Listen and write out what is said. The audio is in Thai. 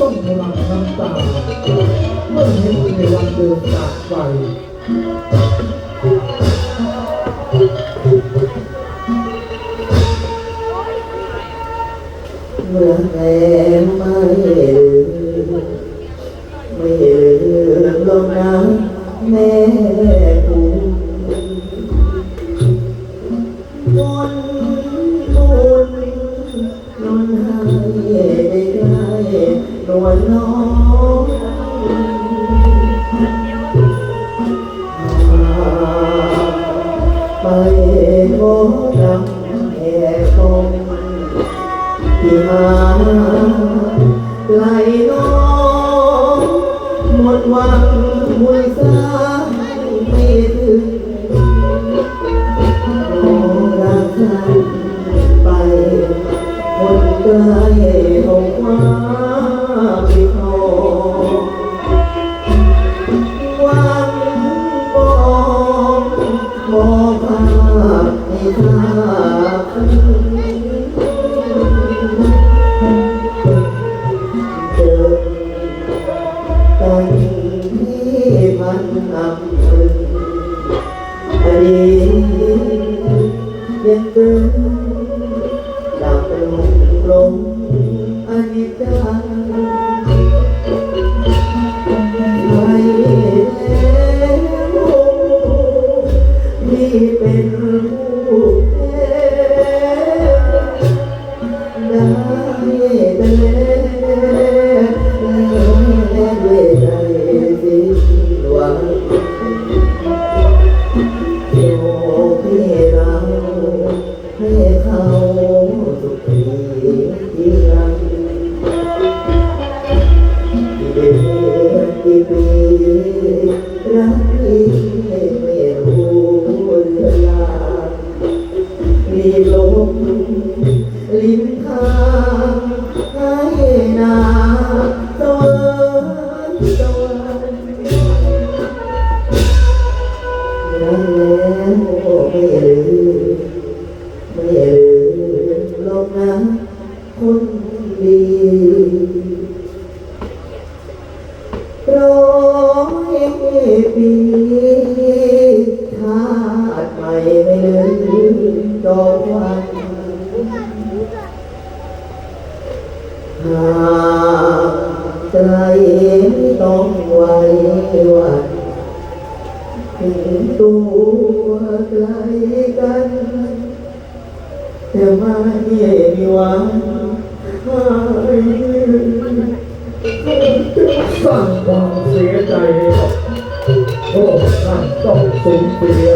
ต้องหลั่งน้ำตาเมื่อเห็นในวันเดินจากไปเมื่อแม่ไม่ลืมไม่ลืมลงน้ำแม่ ได้นวน้องไปโมดำแห่คงที่หาไหลน้องหมดหวังมวยสายไม่ถึงโอ้รักฉันไปคนใกล้ ยังเดินดับลงลง ใจสิ้นหวังโอ้พี่เราให้เขาสุขีที่รังที่เดือนที่ปีรักที่ไม่รู้เวลามีลมลิ้นทางให้นา ร้อยปีชาติใหม่ไม่ลืมดอกวันหากใจต้องไหว้วันถึงตัวไกลกันแต่ไม่มีวันหาย สร้างความเสียใจให้กับพวกท่านต้องสูญเสีย